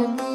Bir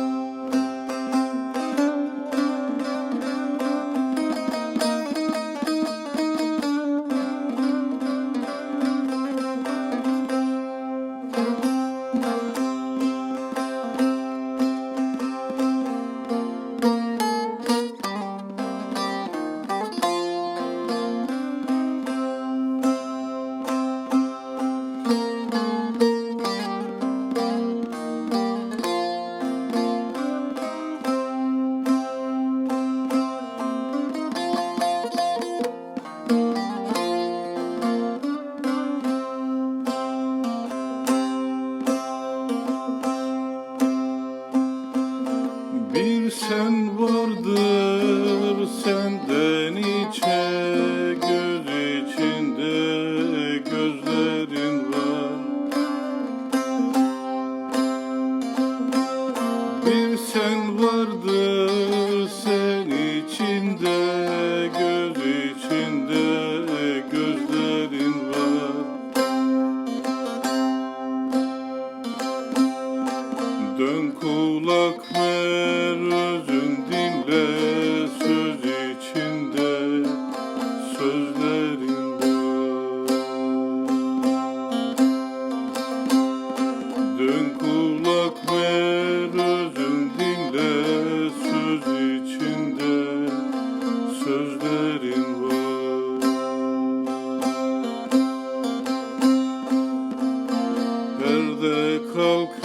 kulak ver özün dinle söz içinde sözlerinde Dön kulak ver özün dinle söz içinde sözlerin var. Perde kalkıp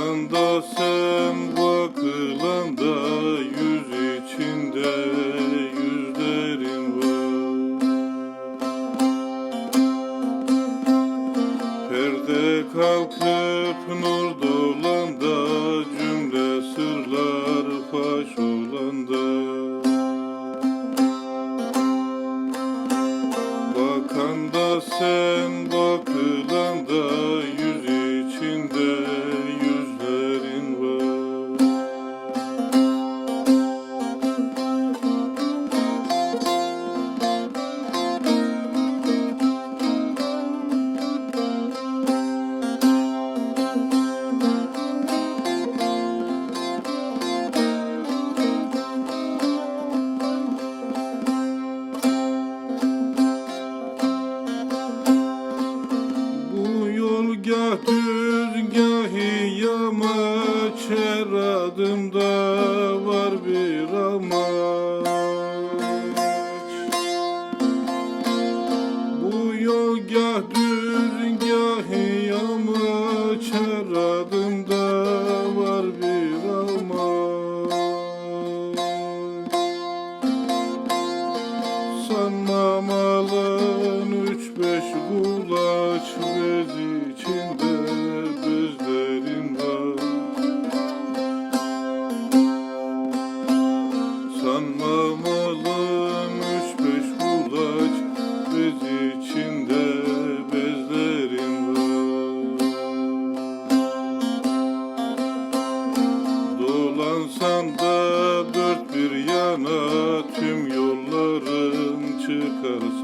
Bakan da sen da yüz içinde yüzlerin var. Perde kalkıp nur dolanda cümle sırlar faş olanda. Bakan da sen bakılan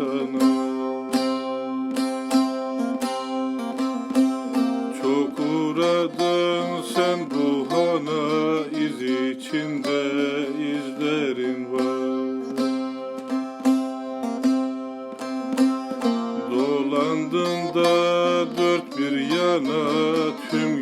sana Çok uğradın sen bu hana iz içinde izlerin var. Dolandın da dört bir yana tüm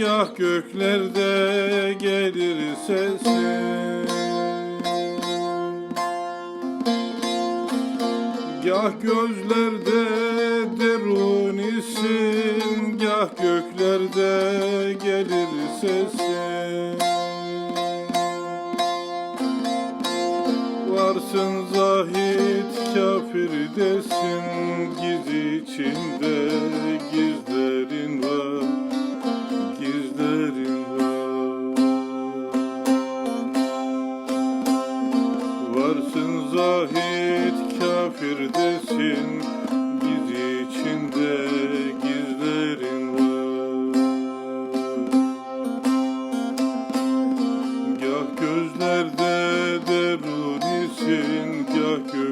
gah göklerde gelir sesin Gah gözlerde derun derunisin Gah göklerde gelir sesin Varsın zahit kafir desin Giz içinde git kafir desin Biz içinde gizlerin var. Gah gözlerde derunisin Gah gözlerde